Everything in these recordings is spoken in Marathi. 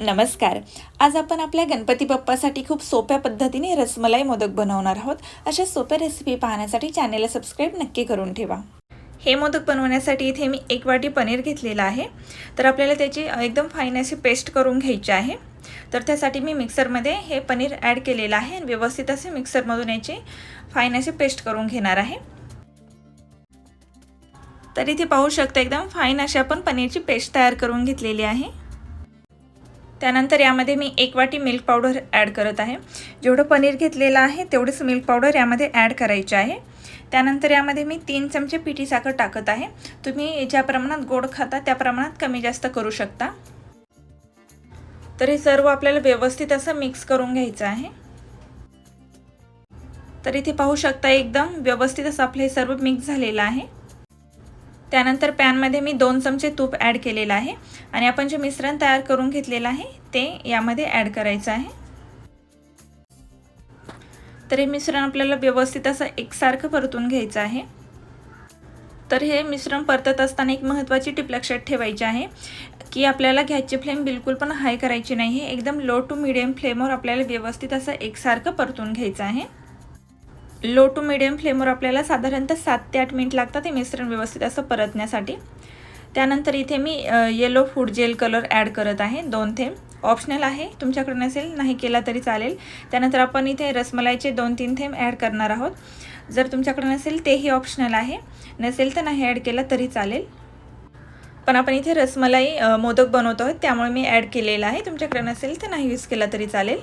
नमस्कार. आज आपण आपल्या गणपती बाप्पासाठी खूप सोप्या पद्धतीने रसमलाई मोदक बनवणार आहोत. अशा सोप्या रेसिपी पाहण्यासाठी चॅनेलला सबस्क्राईब नक्की करून ठेवा. हे मोदक बनवण्यासाठी इथे मी एक वाटी पनीर घेतलेलं आहे. तर आपल्याला त्याची एकदम फाईन अशी पेस्ट करून घ्यायची आहे. तर त्यासाठी मी मिक्सरमध्ये हे पनीर ॲड केलेलं आहे आणि व्यवस्थित असे मिक्सरमधून याची फाईन अशी पेस्ट करून घेणार आहे. तर इथे पाहू शकता एकदम फाईन अशी आपण पनीरची पेस्ट तयार करून घेतलेली आहे. त्यानंतर यामध्ये मी एक वाटी मिल्क पावडर ॲड करत आहे. जेवढं पनीर घेतलेलं आहे तेवढंच मिल्क पावडर यामध्ये ॲड करायचे आहे. त्यानंतर यामध्ये मी तीन चमचे पिठी साखर टाकत आहे. तुम्ही ज्या प्रमाणात गोड खाता त्या प्रमाणात कमी जास्त करू शकता. तर हे सर्व आपल्याला व्यवस्थित असं मिक्स करून घ्यायचं आहे. तर इथे पाहू शकता एकदम व्यवस्थित असं आपलं हे सर्व मिक्स झालेलं आहे. त्यानंतर पॅनमध्ये मी दोन चमचे तूप ॲड केलेलं आहे आणि आपण जे मिश्रण तयार करून घेतलेलं आहे ते यामध्ये ॲड करायचं आहे. तर हे मिश्रण आपल्याला व्यवस्थित असं एकसारखं परतून घ्यायचं आहे. तर हे मिश्रण परतत असताना एक महत्त्वाची टिप लक्षात ठेवायची आहे की आपल्याला गॅसची फ्लेम बिलकुल पण हाय करायची नाही आहे एकदम लो टू मिडियम फ्लेमवर आपल्याला व्यवस्थित असं एकसारखं परतून घ्यायचं आहे. लो टू मिडियम फ्लेमवर आपल्याला साधारणतः सात ते आठ मिनिट लागतात हे मिश्रण व्यवस्थित असं परतण्यासाठी. त्यानंतर इथे मी yellow food gel colour add करत आहे दोन थेंब. ऑप्शनल आहे तुमच्याकडे नसेल नाही केला तरी चालेल. त्यानंतर आपण इथे रसमलाईचे दोन तीन थेंब ॲड करणार आहोत. जर तुमच्याकडे नसेल तेही ऑप्शनल आहे. नसेल तर नाही ॲड केला तरी चालेल. पण आपण इथे रसमलाई मोदक बनवतो आहोत त्यामुळे मी ॲड केलेला आहे. तुमच्याकडे नसेल तर नाही यूज केला तरी चालेल.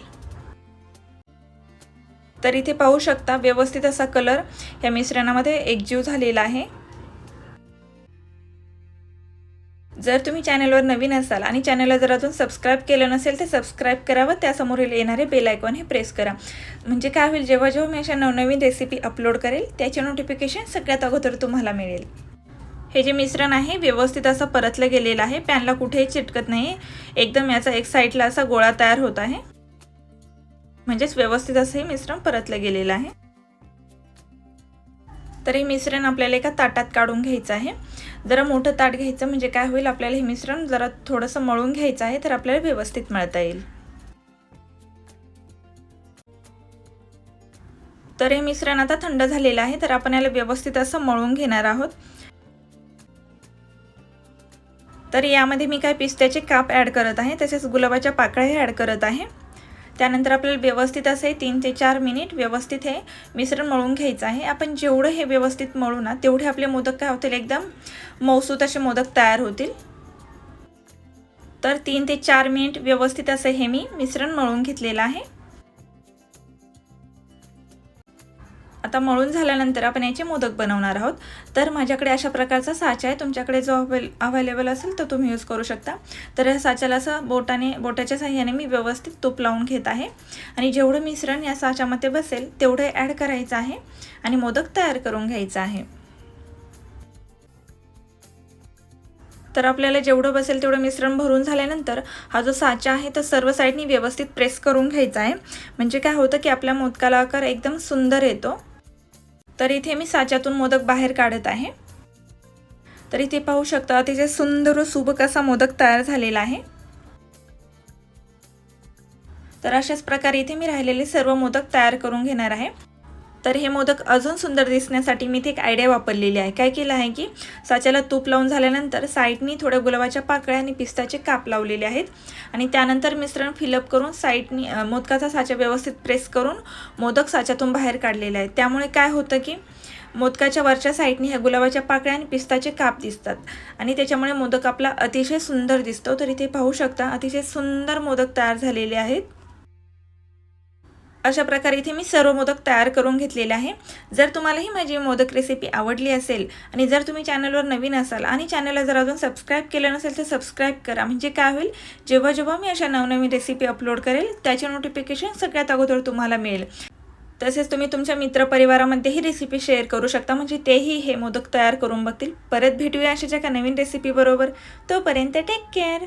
तर इथे पाहू शकता व्यवस्थित असा कलर या मिश्रणामध्ये एकजीव झालेला आहे. जर तुम्ही चॅनलवर नवीन असाल आणि चॅनलला जर अजून सबस्क्राईब केलं नसेल तर सबस्क्राईब करावं त्यासमोरील येणारे बेल आयकॉन हे प्रेस करा. म्हणजे काय होईल जेव्हा जेव्हा मी अशा नवनवीन रेसिपी अपलोड करेल त्याचे नोटिफिकेशन सगळ्यात अगोदर तुम्हाला मिळेल. हे जे मिश्रण आहे व्यवस्थित असं परतलं गेलेलं आहे. पॅनला कुठेही चिटकत नाही. एकदम याचा एक साईडला असा गोळा तयार होत आहे. म्हणजेच व्यवस्थित असं हे मिश्रण परतलं गेलेलं आहे. तर हे मिश्रण आपल्याला एका ताटात काढून घ्यायचं आहे. जरा मोठं ताट घ्यायचं म्हणजे काय होईल आपल्याला हे मिश्रण जरा थोडंसं मळून घ्यायचं आहे तर आपल्याला व्यवस्थित मळता येईल. तर हे मिश्रण आता थंड झालेलं आहे तर आपण याला व्यवस्थित असं मळून घेणार आहोत. तर यामध्ये मी काय पिस्त्याचे काप ॲड करत आहे तसेच गुलाबाच्या पाकळ्या ॲड करत आहे. त्यानंतर आपल्याला व्यवस्थित असे तीन ते चार मिनिट व्यवस्थित हे मिश्रण मळून घ्यायचं आहे. आपण जेवढं हे व्यवस्थित मळू ना तेवढे आपले मोदक काय होतील? एकदम मौसूत असे मोदक तयार होतील. तर तीन ते चार मिनिट व्यवस्थित असे हे मी मिश्रण मळून घेतलेलं आहे. आता मळून झाल्यानंतर आपण याचे मोदक बनवणार आहोत. तर माझ्याकडे अशा प्रकारचा साचा आहे. तुमच्याकडे जो अवेल अवेलेबल असेल तो तुम्ही यूज करू शकता. तर या साच्याला असं बोटाने बोटाच्या साह्याने मी व्यवस्थित तूप लावून घेत आहे. आणि जेवढं मिश्रण या साच्यामध्ये बसेल तेवढं ॲड करायचं आहे. आणि मोदक तयार करून घ्यायचं आहे. तर आपल्याला जेवढं बसेल तेवढं मिश्रण भरून झाल्यानंतर हा जो साचा आहे तो सर्व साईडनी व्यवस्थित प्रेस करून घ्यायचा आहे. म्हणजे काय होतं की आपल्या मोदकाला आकार एकदम सुंदर येतो. तर इथे मी साच्यातून मोदक बाहेर काढत आहे. तर इथे पाहू शकता अतिशय सुंदर व सुबक असा मोदक तयार झालेला आहे. तर अशाच प्रकारे इथे मी राहिलेले सर्व मोदक तयार करून घेणार आहे. तर हे मोदक अजून सुंदर दिसण्यासाठी मी इथे एक आयडिया वापरलेली आहे. काय केलं आहे की साच्याला तूप लावून झाल्यानंतर साईडनी थोड्या गुलाबाच्या पाकळ्या आणि पिस्ताचे काप लावलेले आहेत. आणि त्यानंतर मिश्रण फिलअप करून साईडनी मोदकाचा साचा व्यवस्थित प्रेस करून मोदक साच्यातून बाहेर काढलेले आहेत. त्यामुळे काय होतं की मोदकाच्या वरच्या साईडनी ह्या गुलाबाच्या पाकळ्या आणि पिस्ताचे काप दिसतात. आणि त्याच्यामुळे मोदक आपला अतिशय सुंदर दिसतो. तर इथे पाहू शकता अतिशय सुंदर मोदक तयार झालेले आहेत. अशा प्रकारे इथे मी सर्व मोदक तयार करून घेतलेले आहे. जर तुम्हालाही माझी मोदक रेसिपी आवडली असेल आणि जर तुम्ही चॅनलवर नवीन असाल आणि चॅनलला जर अजून सबस्क्राईब केलं नसेल तर सबस्क्राईब करा. म्हणजे काय होईल? जेव्हा जेव्हा मी अशा नवनवीन रेसिपी अपलोड करेल त्याचे नोटिफिकेशन सगळ्यात अगोदर तुम्हाला मिळेल. तसेच तुम्ही तुमच्या मित्रपरिवारामध्येही रेसिपी शेअर करू शकता. म्हणजे तेही हे मोदक तयार करून बघतील. परत भेटूया अशाच्या का नवीन रेसिपीबरोबर तोपर्यंत टेक केअर